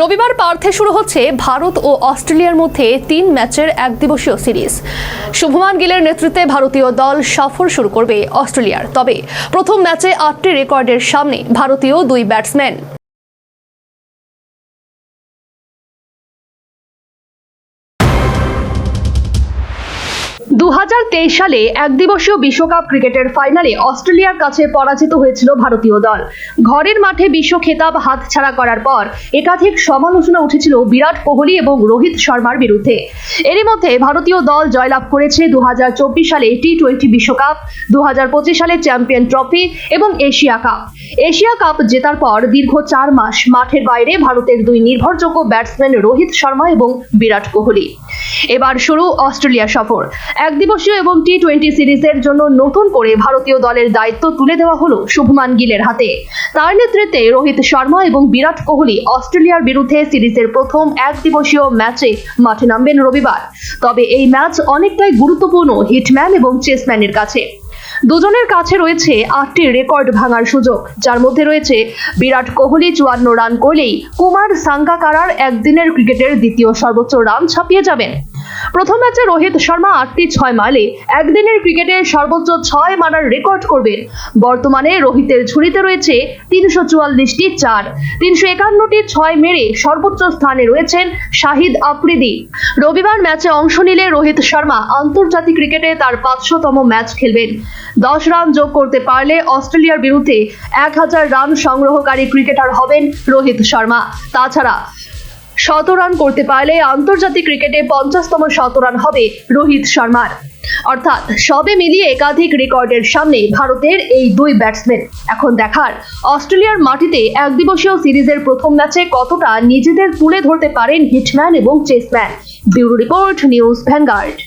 রবিবার পার্থে শুরু হচ্ছে ভারত ও অস্ট্রেলিয়ার মধ্যে তিন ম্যাচের একদিবসীয় সিরিজ। শুভমান গিলের নেতৃত্বে ভারতীয় দল সফর শুরু করবে অস্ট্রেলিয়ার। তবে প্রথম ম্যাচে আটটি রেকর্ডের সামনে ভারতীয় দুই ব্যাটসম্যান। দু হাজার তেইশ সালে একদিবসীয় বিশ্বকাপ ক্রিকেটের ফাইনালে অস্ট্রেলিয়ার কাছে পরাজিত হয়েছিল ভারতীয় দল। ঘরের মাঠে বিশ্ব খেতাব হাতছাড়া করার পর একাধিক সমালোচনা উঠেছিল বিরাট কোহলি এবং রোহিত শর্মার বিরুদ্ধে। এরই মধ্যে ভারতীয় দল জয়লাভ করেছে দু হাজার চব্বিশ সালে টি টোয়েন্টি বিশ্বকাপ দু হাজার পঁচিশ সালে চ্যাম্পিয়ন ট্রফি এবং এশিয়া কাপ। এশিয়া কাপ জেতার পর দীর্ঘ চার মাস মাঠের বাইরে ভারতের দুই নির্ভরযোগ্য ব্যাটসম্যান রোহিত শর্মা এবং বিরাট কোহলি। এবার শুরু অস্ট্রেলিয়া সফর। একদিবসীয় এবং টি টোয়েন্টি সিরিজের জন্য নতুন করে ভারতীয় দলের দায়িত্ব তুলে দেওয়া হলো শুভমান গিলের হাতে। তার নেতৃত্বে রোহিত শর্মা এবং বিরাট কোহলি অস্ট্রেলিয়ার বিরুদ্ধে সিরিজের প্রথম একদিবসীয় ম্যাচে মাঠে নামবেন রবিবার। তবে এই ম্যাচ অনেকটাই গুরুত্বপূর্ণ হিটম্যান এবং চেসম্যানের কাছে। দুজনের কাছে রয়েছে আটটি রেকর্ড ভাঙার সুযোগ, যার মধ্যে রয়েছে বিরাট কোহলি চুয়ান্ন রান করলেই কুমার সাঙ্গাকারার একদিনের ক্রিকেটের দ্বিতীয় সর্বোচ্চ রান ছাপিয়ে যাবেন। প্রথম ম্যাচে রোহিত শর্মা আটটি ছয় মারলে একদিনের ক্রিকেটে সর্বোচ্চ ছয় মারার রেকর্ড করবেন। বর্তমানে রোহিতের ঝুড়িতে রয়েছে তিনশো চুয়াল্লিশটি চার। তিনশো একান্নটি ছয় মেরে সর্বোচ্চ স্থানে রয়েছেন শাহিদ আফ্রিদি। রবিবার ম্যাচে অংশ নিলে রোহিত শর্মা আন্তর্জাতিক ক্রিকেটে তার পাঁচশোতম ম্যাচ খেলবেন। দশ রান যোগ করতে পারলে অস্ট্রেলিয়ার বিরুদ্ধে এক হাজার রান সংগ্রহকারী ক্রিকেটার হবেন রোহিত শর্মা। তাছাড়া শত রান করতে পারলে আন্তর্জাতিক ক্রিকেটে পঞ্চাশতম শতরান হবে রোহিত শর্মার। অর্থাৎ সবে মিলিয়ে একাধিক রেকর্ডের সামনে ভারতের এই দুই ব্যাটসম্যান। এখন দেখার, অস্ট্রেলিয়ার মাটিতে একদিবসীয় সিরিজের প্রথম ম্যাচে কতটা নিজেদের তুলে ধরতে পারেন হিটম্যান এবং chaseman? Bureau report, news Vanguard.